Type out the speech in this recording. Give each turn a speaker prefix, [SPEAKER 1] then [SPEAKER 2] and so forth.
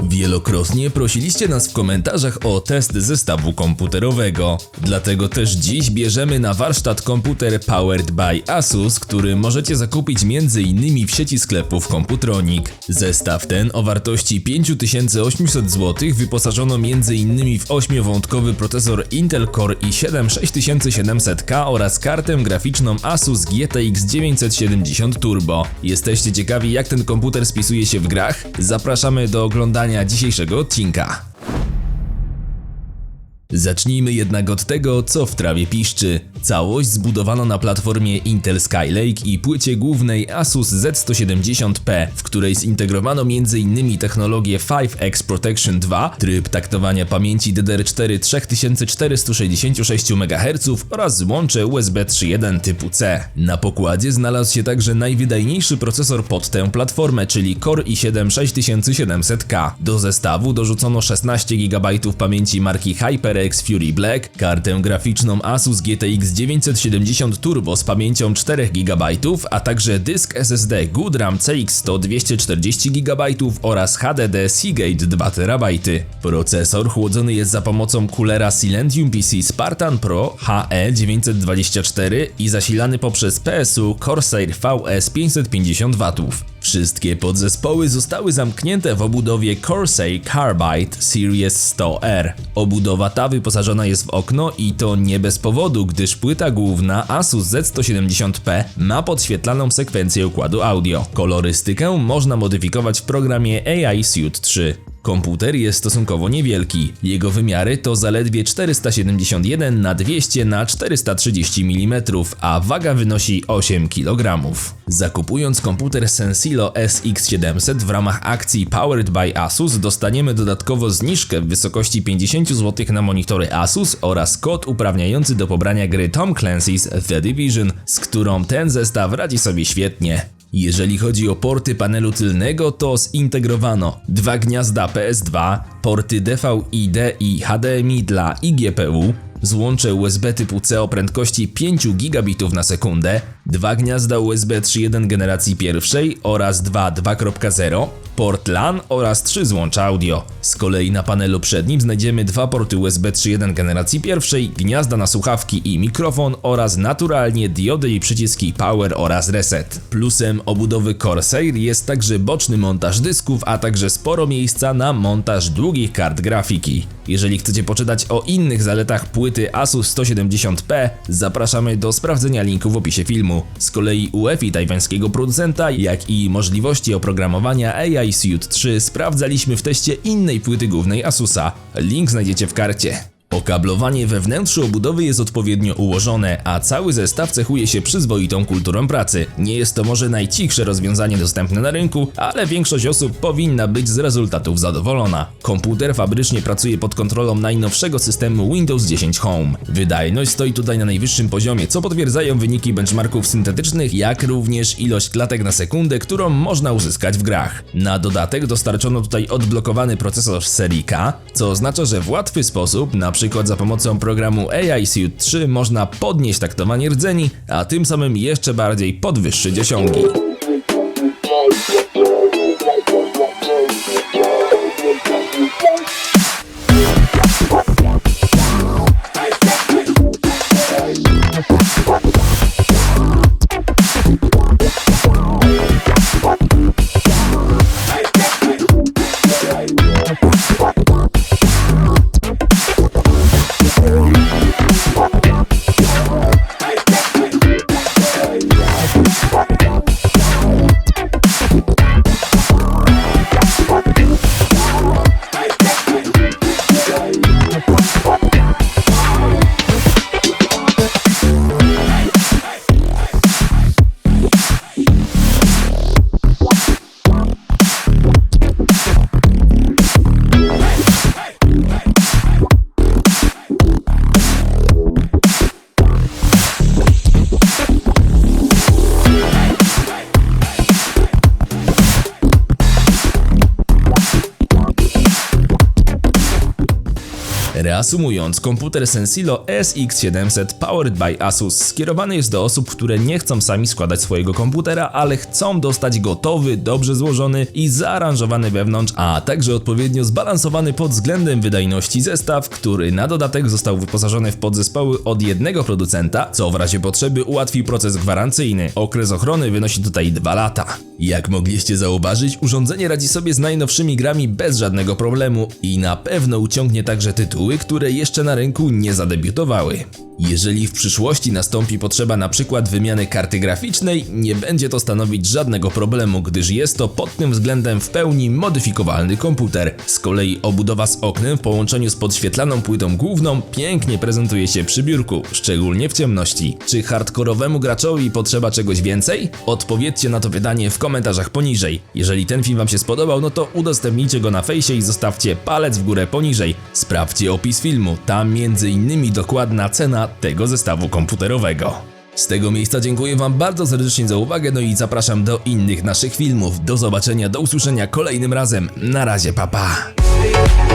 [SPEAKER 1] Wielokrotnie prosiliście nas w komentarzach o test zestawu komputerowego. Dlatego też dziś bierzemy na warsztat komputer Powered by Asus, który możecie zakupić m.in. w sieci sklepów Computronic. Zestaw ten o wartości 5800 zł wyposażono m.in. w 8-wątkowy procesor Intel Core i7 6700K oraz kartę graficzną Asus GTX 970 Turbo. Jesteście ciekawi jak ten komputer spisuje się w grach? Zapraszamy do oglądania dzisiejszego odcinka. Zacznijmy jednak od tego, co w trawie piszczy. Całość zbudowano na platformie Intel Skylake i płycie głównej Asus Z170P, w której zintegrowano m.in. technologię 5X Protection 2, tryb taktowania pamięci DDR4 3466 MHz oraz złącze USB 3.1 typu C. Na pokładzie znalazł się także najwydajniejszy procesor pod tę platformę, czyli Core i7 6700K. Do zestawu dorzucono 16 GB pamięci marki HyperX Fury Black, kartę graficzną Asus GTX 970 Turbo z pamięcią 4 GB, a także dysk SSD Goodram CX100 240 GB oraz HDD Seagate 2 TB. Procesor chłodzony jest za pomocą coolera Silentium PC Spartan Pro HE924 i zasilany poprzez PSU Corsair VS 550 W. Wszystkie podzespoły zostały zamknięte w obudowie Corsair Carbide Series 100R. Obudowa ta wyposażona jest w okno i to nie bez powodu, gdyż płyta główna Asus Z170P ma podświetlaną sekwencję układu audio. Kolorystykę można modyfikować w programie AI Suite 3. Komputer jest stosunkowo niewielki. Jego wymiary to zaledwie 471 na 200 na 430 mm, a waga wynosi 8 kg. Zakupując komputer Sensilo SX700 w ramach akcji Powered by Asus dostaniemy dodatkowo zniżkę w wysokości 50 zł na monitory Asus oraz kod uprawniający do pobrania gry Tom Clancy's The Division, z którą ten zestaw radzi sobie świetnie. Jeżeli chodzi o porty panelu tylnego, to zintegrowano dwa gniazda PS2, porty DVI-D i HDMI dla iGPU, złącze USB typu C o prędkości 5 gigabitów na sekundę, dwa gniazda USB 3.1 generacji pierwszej oraz dwa 2.0, port LAN oraz trzy złącza audio. Z kolei na panelu przednim znajdziemy dwa porty USB 3.1 generacji pierwszej, gniazda na słuchawki i mikrofon oraz naturalnie diody i przyciski Power oraz Reset. Plusem obudowy Corsair jest także boczny montaż dysków, a także sporo miejsca na montaż długich kart grafiki. Jeżeli chcecie poczytać o innych zaletach płyty Asus 170P, zapraszamy do sprawdzenia linku w opisie filmu. Z kolei UEFI tajwańskiego producenta, jak i możliwości oprogramowania AI Suite 3 sprawdzaliśmy w teście innej płyty głównej Asusa. Link znajdziecie w karcie. Okablowanie we wnętrzu obudowy jest odpowiednio ułożone, a cały zestaw cechuje się przyzwoitą kulturą pracy. Nie jest to może najcichsze rozwiązanie dostępne na rynku, ale większość osób powinna być z rezultatów zadowolona. Komputer fabrycznie pracuje pod kontrolą najnowszego systemu Windows 10 Home. Wydajność stoi tutaj na najwyższym poziomie, co potwierdzają wyniki benchmarków syntetycznych, jak również ilość klatek na sekundę, którą można uzyskać w grach. Na dodatek dostarczono tutaj odblokowany procesor serii K, co oznacza, że w łatwy sposób, na przykład za pomocą programu AI Suite 3 można podnieść taktowanie rdzeni, a tym samym jeszcze bardziej podwyższyć osiągi. Reasumując, komputer Sensilo SX700 Powered by Asus skierowany jest do osób, które nie chcą sami składać swojego komputera, ale chcą dostać gotowy, dobrze złożony i zaaranżowany wewnątrz, a także odpowiednio zbalansowany pod względem wydajności zestaw, który na dodatek został wyposażony w podzespoły od jednego producenta, co w razie potrzeby ułatwi proces gwarancyjny. Okres ochrony wynosi tutaj 2 lata. Jak mogliście zauważyć, urządzenie radzi sobie z najnowszymi grami bez żadnego problemu i na pewno uciągnie także tytuły, które jeszcze na rynku nie zadebiutowały. Jeżeli w przyszłości nastąpi potrzeba przykład wymiany karty graficznej, nie będzie to stanowić żadnego problemu, gdyż jest to pod tym względem w pełni modyfikowalny komputer. Z kolei obudowa z oknem w połączeniu z podświetlaną płytą główną pięknie prezentuje się przy biurku, szczególnie w ciemności. Czy hardkorowemu graczowi potrzeba czegoś więcej? Odpowiedzcie na to pytanie w komentarzach poniżej. Jeżeli ten film Wam się spodobał, no to udostępnijcie go na fejsie i zostawcie palec w górę poniżej. Sprawdźcie opis filmu, tam innymi dokładna cena tego zestawu komputerowego. Z tego miejsca dziękuję Wam bardzo serdecznie za uwagę, no i zapraszam do innych naszych filmów. Do zobaczenia, do usłyszenia kolejnym razem. Na razie, papa. Pa.